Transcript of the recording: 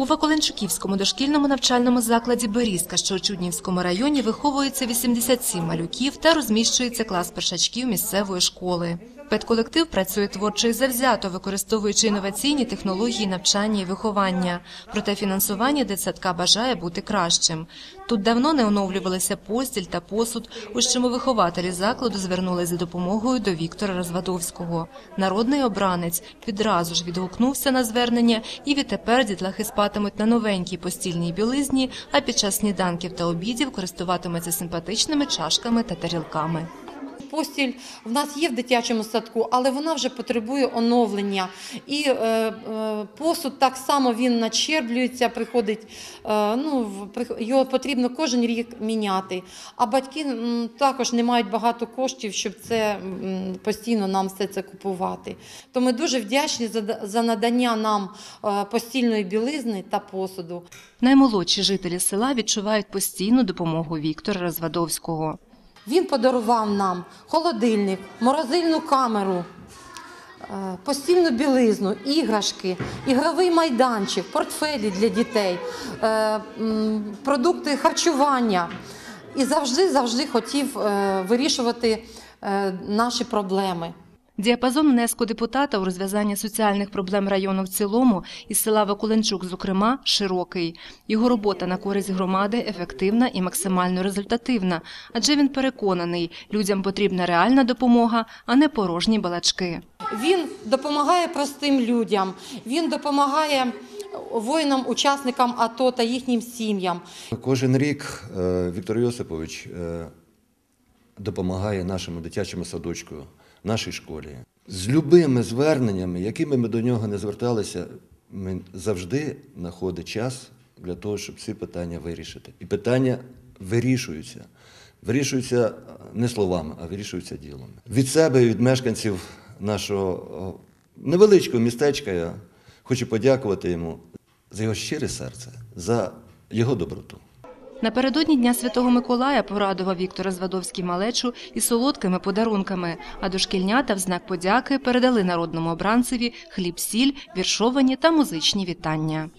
У Ваколенчуківському дошкільному навчальному закладі Берізка, що у Чуднівському районі, виховується 87 малюків та розміщується клас першачків місцевої школи. Педколектив працює творчо і завзято, використовуючи інноваційні технології навчання і виховання. Проте фінансування дитсадка бажає бути кращим. Тут давно не оновлювалися постіль та посуд, у чому вихователі закладу звернулись за допомогою до Віктора Розвадовського. Народний обранець відразу ж відгукнувся на звернення, і відтепер дітлахи спатимуть на новенькій постільній білизні, а під час сніданків та обідів користуватимуться симпатичними чашками та тарілками. Постіль в нас є в дитячому садку, але вона вже потребує оновлення. І е, е, посуд так само він начерблюється, приходить, е, ну, його потрібно кожен рік міняти. А батьки м, також не мають багато коштів, щоб це м, постійно нам все це купувати. То ми дуже вдячні за, за надання нам е, постільної білизни та посуду. Наймолодші жителі села відчувають постійну допомогу Віктора Розвадовського. Він подарував нам холодильник, морозильну камеру, е, постільну білизну, іграшки, ігровий майданчик, портфелі для дітей, е, продукти харчування. І завжди завжди хотів е, вирішувати наші проблеми. Діапазон внеску депутата у розв'язання соціальних проблем району в цілому і села Вакуленчук, зокрема, широкий. Його робота на користь громади ефективна і максимально результативна, адже він переконаний, людям потрібна реальна допомога, а не порожні балачки. Він допомагає простим людям, він допомагає воїнам, учасникам АТО та їхнім сім'ям. Кожен рік е, Віктор Йосипович е, допомагає нашому дитячому садочку, нашій школі. З любими зверненнями, якими ми до нього не зверталися, ми завжди знаходить час для того, щоб ці питання вирішити. І питання вирішуються. Вирішуються е, не словами, а вирішуються ділом. Від себе і від мешканців нашого невеличкого містечка я хочу подякувати йому за його щире серце, за його доброту. Напередодні Дня Святого Миколая порадував Віктор Звадовський малечу і солодкими подарунками, а дошкільнята в знак подяки передали народному обранцеві хліб-сіль, віршовані та музичні вітання.